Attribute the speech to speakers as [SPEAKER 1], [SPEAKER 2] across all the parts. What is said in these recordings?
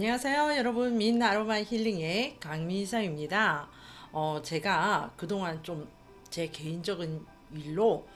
[SPEAKER 1] 안녕하세요, 여러분. 민 아로마 힐링의 강미사입니다. 어, 제가 그동안 좀 제 개인적인 일로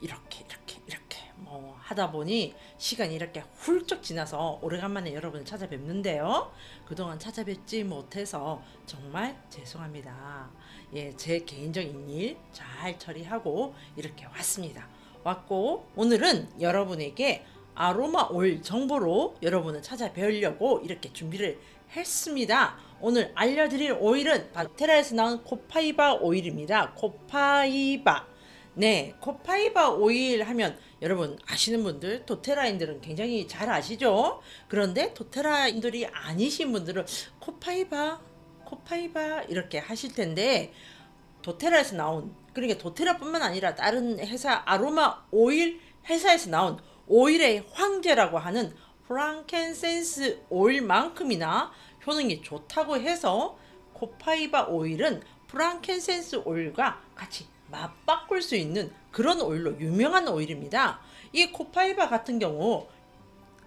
[SPEAKER 1] 이렇게 이렇게 이렇게 뭐 하다 보니 시간이 이렇게 훌쩍 지나서 오래간만에 여러분을 찾아뵙는데요. 그동안 찾아뵙지 못해서 정말 죄송합니다. 예, 제 개인적인 일 잘 처리하고 이렇게 왔습니다. 왔고 오늘은 여러분에게 아로마 오일 정보로 여러분을 찾아뵈려고 이렇게 준비를 했습니다. 오늘 알려드릴 오일은 바테라에서 나온 코파이바 오일입니다. 코파이바. 네, 코파이바 오일 하면 여러분 아시는 분들, 도테라인들은 굉장히 잘 아시죠? 그런데 도테라인들이 아니신 분들은 코파이바, 코파이바 이렇게 하실 텐데 도테라에서 나온 그러니까 도테라뿐만 아니라 다른 회사 아로마 오일 회사에서 나온 오일의 황제라고 하는 프랑켄센스 오일만큼이나 효능이 좋다고 해서 코파이바 오일은 프랑켄센스 오일과 같이 맞바꿀 수 있는 그런 오일로 유명한 오일입니다. 이 코파이바 같은 경우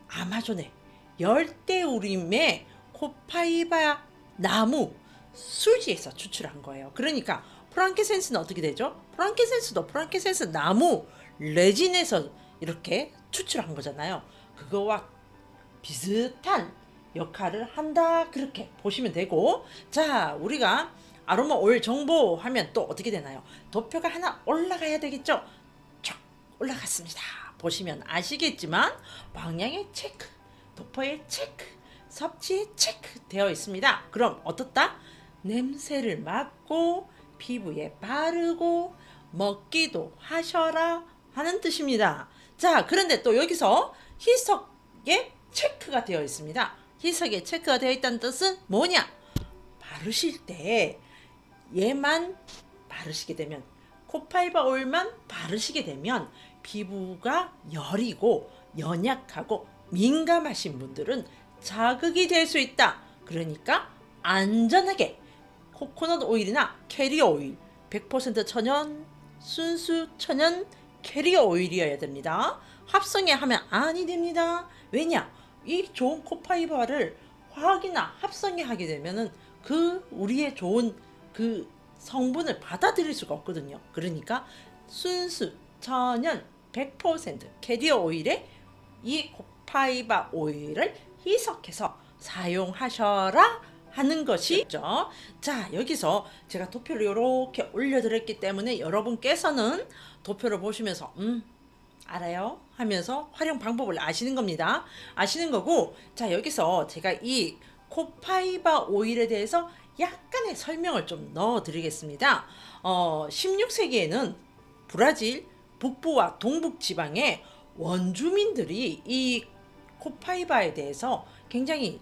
[SPEAKER 1] 아마존의 열대우림의 코파이바 나무 수지에서 추출한 거예요. 그러니까 프랑켄센스는 어떻게 되죠? 프랑켄센스도 프랑켄센스 나무 레진에서 이렇게 추출한 거잖아요. 그거와 비슷한 역할을 한다 그렇게 보시면 되고 자 우리가 아로마 오일 정보 하면 또 어떻게 되나요? 도표가 하나 올라가야 되겠죠? 쫙 올라갔습니다. 보시면 아시겠지만 방향의 체크, 도표의 체크, 섭취의 체크 되어 있습니다. 그럼 어떻다? 냄새를 맡고 피부에 바르고 먹기도 하셔라 하는 뜻입니다. 자, 그런데 또 여기서 희석에 체크가 되어 있습니다. 희석에 체크가 되어 있다는 뜻은 뭐냐? 바르실 때 얘만 바르시게 되면 코파이바 오일만 바르시게 되면 피부가 여리고 연약하고 민감하신 분들은 자극이 될 수 있다. 그러니까 안전하게 코코넛 오일이나 캐리어 오일 100% 천연 순수 천연 캐리어 오일이어야 됩니다. 합성에 하면 아니 됩니다. 왜냐? 이 좋은 코파이바를 화학이나 합성에 하게 되면은 그 우리의 좋은 그 성분을 받아들일 수가 없거든요. 그러니까 순수 천연 100% 캐리어 오일에 이 코파이바 오일을 희석해서 사용하셔라 하는 것이죠. 자, 여기서 제가 도표를 이렇게 올려드렸기 때문에 여러분께서는 도표를 보시면서, 음, 알아요? 하면서 활용 방법을 아시는 겁니다. 아시는 거고, 자, 여기서 제가 이 코파이바 오일에 대해서 약간의 설명을 좀 넣어 드리겠습니다. 어, 16세기에는 브라질 북부와 동북 지방의 원주민들이 이 코파이바에 대해서 굉장히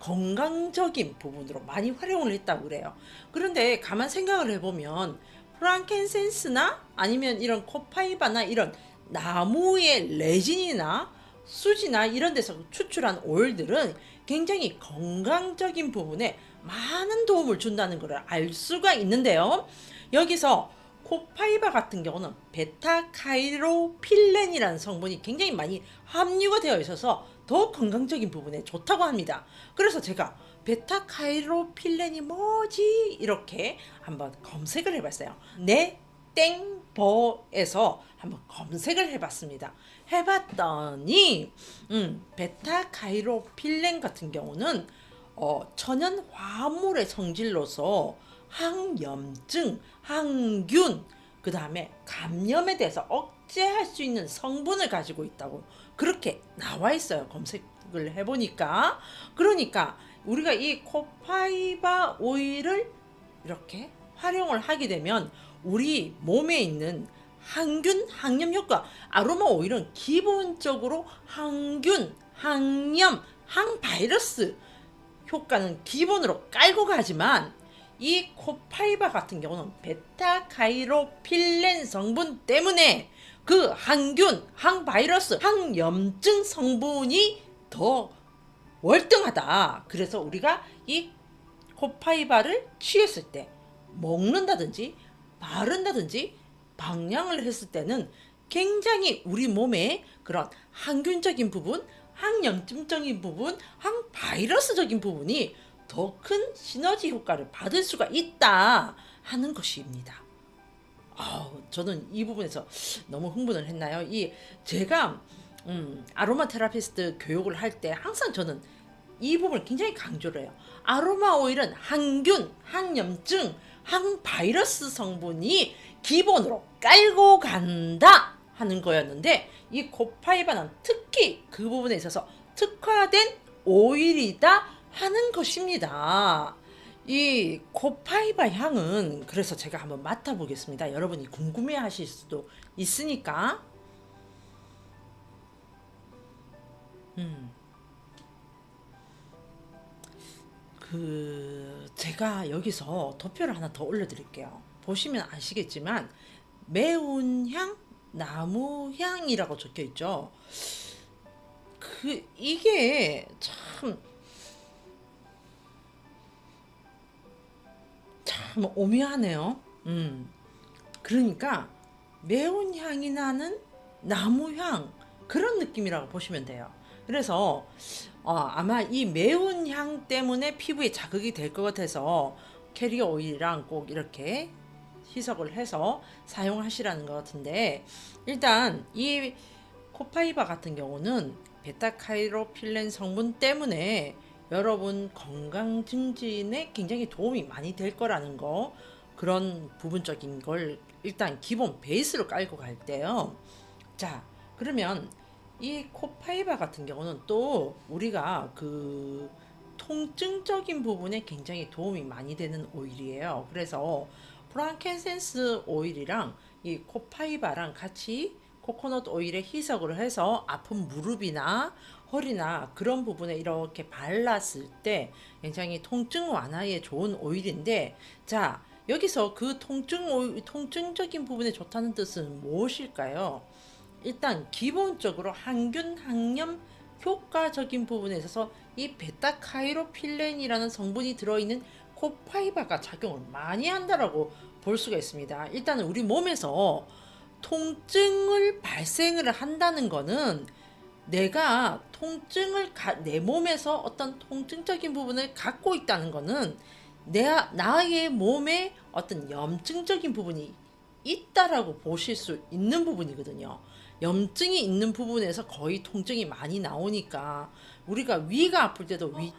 [SPEAKER 1] 건강적인 부분으로 많이 활용을 했다고 그래요. 그런데 가만 생각을 해보면 프랑켄센스나 아니면 이런 코파이바나 이런 나무의 레진이나 수지나 이런 데서 추출한 오일들은 굉장히 건강적인 부분에 많은 도움을 준다는 것을 알 수가 있는데요. 여기서 코파이바 같은 경우는 베타카이로필렌이라는 성분이 굉장히 많이 함유가 되어 있어서 더 건강적인 부분에 좋다고 합니다. 그래서 제가 베타 카이로필렌이 뭐지? 이렇게 한번 검색을 해봤어요. 내 땡버에서 한번 검색을 해봤습니다. 해봤더니 음, 베타 카이로필렌 같은 경우는 어, 천연 화합물의 성질로서 항염증, 항균, 그 다음에 감염에 대해서 억제할 수 있는 성분을 가지고 있다고 그렇게 나와 있어요. 검색을 해보니까. 그러니까 우리가 이 코파이바 오일을 이렇게 활용을 하게 되면 우리 몸에 있는 항균, 항염 효과. 아로마 오일은 기본적으로 항균, 항염, 항바이러스 효과는 기본으로 깔고 가지만 이 코파이바 같은 경우는 베타카이로필렌 성분 때문에 그 항균, 항바이러스, 항염증 성분이 더 월등하다. 그래서 우리가 이 코파이바를 취했을 때 먹는다든지 바른다든지 방향을 했을 때는 굉장히 우리 몸에 그런 항균적인 부분, 항염증적인 부분, 항바이러스적인 부분이 더 큰 시너지 효과를 받을 수가 있다 하는 것입니다. 아우, 저는 이 부분에서 너무 흥분을 했나요? 이 제가 음, 아로마 테라피스트 교육을 할 때 항상 저는 이 부분을 굉장히 강조를 해요. 아로마 오일은 항균, 항염증, 항바이러스 성분이 기본으로 깔고 간다 하는 거였는데 이 코파이바는 특히 그 부분에 있어서 특화된 오일이다 하는 것입니다. 이 코파이바 향은 그래서 제가 한번 맡아보겠습니다. 여러분이 궁금해 하실 수도 있으니까. 음. 그 제가 여기서 도표를 하나 더 올려드릴게요. 보시면 아시겠지만 매운 향, 나무 향이라고 적혀 있죠. 그 이게 참 참 오묘하네요. 음. 그러니까 매운 향이 나는 나무 향 그런 느낌이라고 보시면 돼요. 그래서 어, 아마 이 매운 향 때문에 피부에 자극이 될 것 같아서 캐리어 오일이랑 꼭 이렇게 희석을 해서 사용하시라는 것 같은데 일단 이 코파이바 같은 경우는 베타카이로필렌 성분 때문에 여러분 건강 증진에 굉장히 도움이 많이 될 거라는 거 그런 부분적인 걸 일단 기본 베이스로 깔고 갈 때요. 자, 그러면 이 코파이바 같은 경우는 또 우리가 그 통증적인 부분에 굉장히 도움이 많이 되는 오일이에요. 그래서 프랑켄센스 오일이랑 이 코파이바랑 같이 코코넛 오일에 희석을 해서 아픈 무릎이나 허리나 그런 부분에 이렇게 발랐을 때 굉장히 통증 완화에 좋은 오일인데 자 여기서 그 통증 오일, 통증적인 부분에 좋다는 뜻은 무엇일까요? 일단 기본적으로 항균 항염 효과적인 부분에 있어서 이 베타 카이로필렌이라는 성분이 들어있는 코파이바가 작용을 많이 한다라고 볼 수가 있습니다. 일단은 우리 몸에서 통증을 발생을 한다는 거는 내가 통증을 가, 내 몸에서 어떤 통증적인 부분을 갖고 있다는 거는 내 나의 몸에 어떤 염증적인 부분이 있다라고 보실 수 있는 부분이거든요. 염증이 있는 부분에서 거의 통증이 많이 나오니까 우리가 위가 아플 때도 위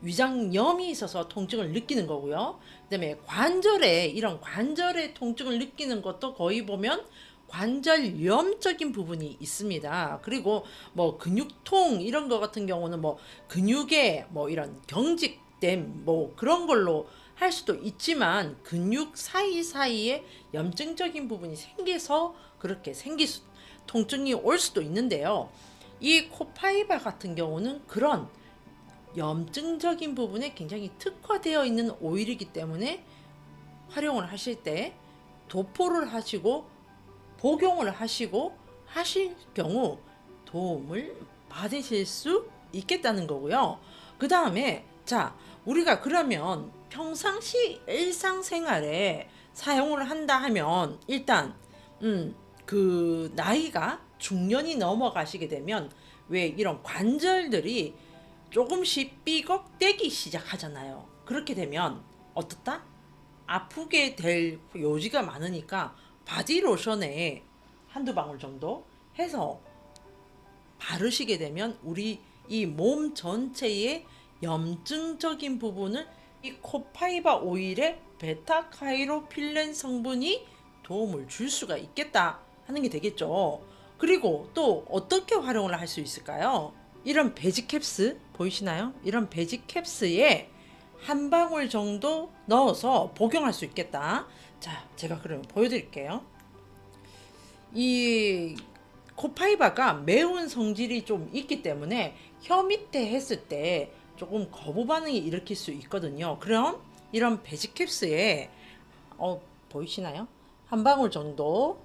[SPEAKER 1] 위장염이 있어서 통증을 느끼는 거고요. 그다음에 관절에 이런 관절의 통증을 느끼는 것도 거의 보면 관절염적인 부분이 있습니다. 그리고 뭐 근육통 이런 거 같은 경우는 뭐 근육에 뭐 이런 경직됨 뭐 그런 걸로 할 수도 있지만 근육 사이사이에 염증적인 부분이 생겨서 그렇게 생길 수, 통증이 올 수도 있는데요. 이 코파이바 같은 경우는 그런 염증적인 부분에 굉장히 특화되어 있는 오일이기 때문에 활용을 하실 때 도포를 하시고 복용을 하시고 하실 경우 도움을 받으실 수 있겠다는 거고요. 그 다음에 자 우리가 그러면 평상시 일상생활에 사용을 한다 하면 일단 음 그 나이가 중년이 넘어가시게 되면 왜 이런 관절들이 조금씩 삐걱대기 시작하잖아요. 그렇게 되면 어떻다? 아프게 될 요지가 많으니까 바디 로션에 한두 방울 정도 해서 바르시게 되면 우리 이 몸 전체의 염증적인 부분을 이 코파이바 오일의 베타 카이로필렌 성분이 도움을 줄 수가 있겠다 하는 게 되겠죠. 그리고 또 어떻게 활용을 할 수 있을까요? 이런 베지 캡스 보이시나요? 이런 베지 캡스에 한 방울 정도 넣어서 복용할 수 있겠다. 자, 제가 그러면 보여드릴게요. 이 코파이바가 매운 성질이 좀 있기 때문에 혀 밑에 했을 때 조금 거부 반응이 일으킬 수 있거든요. 그럼 이런 베지캡스에 어 보이시나요? 한 방울 정도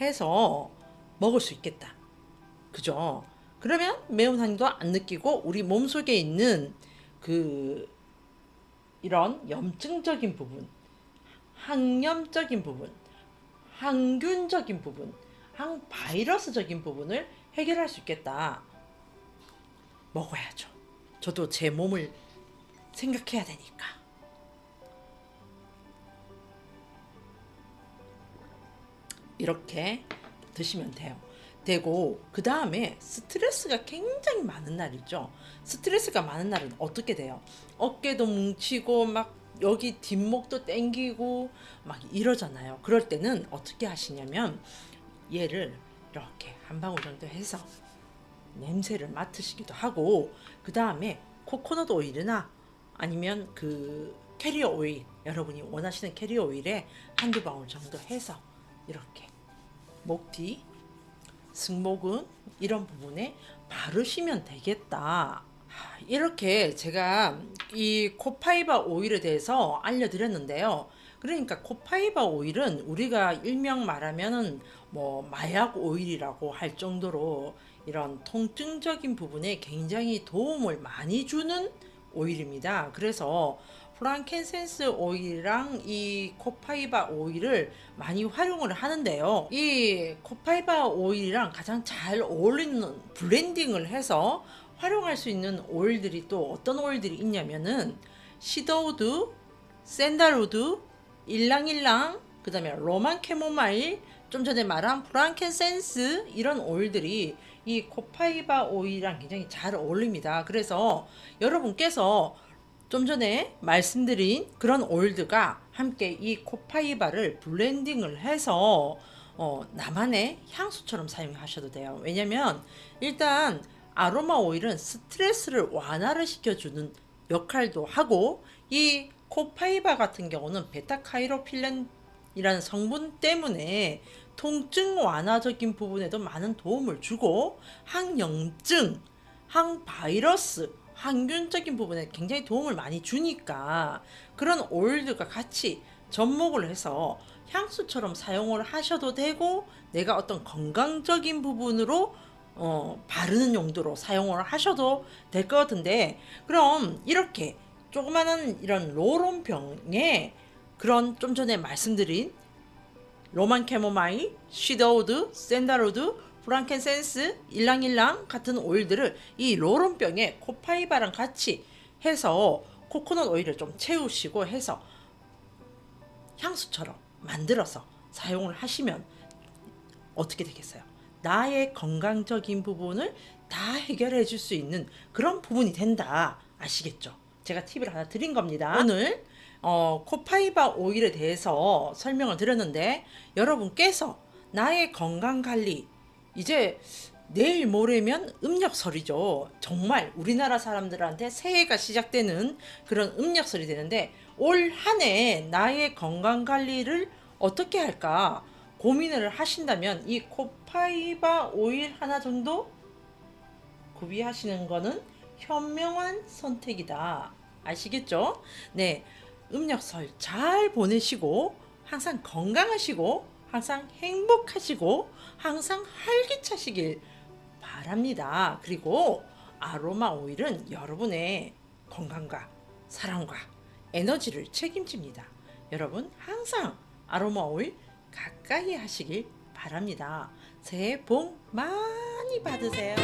[SPEAKER 1] 해서 먹을 수 있겠다. 그죠? 그러면 매운 한도 안 느끼고 우리 몸속에 있는 그 이런 염증적인 부분, 항염적인 부분, 항균적인 부분, 항바이러스적인 부분을 해결할 수 있겠다. 먹어야죠. 저도 제 몸을 생각해야 되니까. 이렇게 드시면 돼요. 되고 그 다음에 스트레스가 굉장히 많은 날이죠. 스트레스가 많은 날은 어떻게 돼요? 어깨도 뭉치고 막 여기 뒷목도 땡기고 막 이러잖아요. 그럴 때는 어떻게 하시냐면 얘를 이렇게 한 방울 정도 해서 냄새를 맡으시기도 하고 그 다음에 코코넛 오일이나 아니면 그 캐리어 오일 여러분이 원하시는 캐리어 오일에 한두 방울 정도 해서 이렇게 목 뒤, 승모근 이런 부분에 바르시면 되겠다. 하, 이렇게 제가 이 코파이바 오일에 대해서 알려드렸는데요. 그러니까 코파이바 오일은 우리가 일명 말하면은 뭐 마약 오일이라고 할 정도로 이런 통증적인 부분에 굉장히 도움을 많이 주는 오일입니다. 그래서 프랑켄센스 오일이랑 이 코파이바 오일을 많이 활용을 하는데요. 이 코파이바 오일이랑 가장 잘 어울리는 블렌딩을 해서 활용할 수 있는 오일들이 또 어떤 오일들이 있냐면은 시더우드, 샌달우드, 일랑일랑, 그 다음에 로만 캐모마일, 좀 전에 말한 프랑켄센스 이런 오일들이 이 코파이바 오일이랑 굉장히 잘 어울립니다. 그래서 여러분께서 좀 전에 말씀드린 그런 오일들과 함께 이 코파이바를 블렌딩을 해서 어, 나만의 향수처럼 사용하셔도 돼요. 왜냐면 일단 아로마 오일은 스트레스를 완화를 시켜주는 역할도 하고 이 코파이바 같은 경우는 베타카이로필렌이라는 성분 때문에 통증 완화적인 부분에도 많은 도움을 주고 항염증, 항바이러스, 항균적인 부분에 굉장히 도움을 많이 주니까 그런 오일들과 같이 접목을 해서 향수처럼 사용을 하셔도 되고 내가 어떤 건강적인 부분으로 어, 바르는 용도로 사용을 하셔도 될 것 같은데 그럼 이렇게 조그마한 이런 로론 병에 그런 좀 전에 말씀드린 로만 캐모마일, 시더우드, 샌다로드, 프랑켄센스, 일랑일랑 같은 오일들을 이 로론병에 코파이바랑 같이 해서 코코넛 오일을 좀 채우시고 해서 향수처럼 만들어서 사용을 하시면 어떻게 되겠어요? 나의 건강적인 부분을 다 해결해 줄 수 있는 그런 부분이 된다. 아시겠죠? 제가 팁을 하나 드린 겁니다. 오늘 어, 코파이바 오일에 대해서 설명을 드렸는데 여러분께서 나의 건강 관리 이제 내일 모레면 음력설이죠. 정말 우리나라 사람들한테 새해가 시작되는 그런 음력설이 되는데 올 한 해 나의 건강 관리를 어떻게 할까 고민을 하신다면 이 코파이바 오일 하나 정도 구비하시는 거는 현명한 선택이다. 아시겠죠? 네. 음력설 잘 보내시고 항상 건강하시고 항상 행복하시고 항상 활기차시길 바랍니다. 그리고 아로마 오일은 여러분의 건강과 사랑과 에너지를 책임집니다. 여러분 항상 아로마 오일 가까이 하시길 바랍니다. 새해 복 많이 받으세요.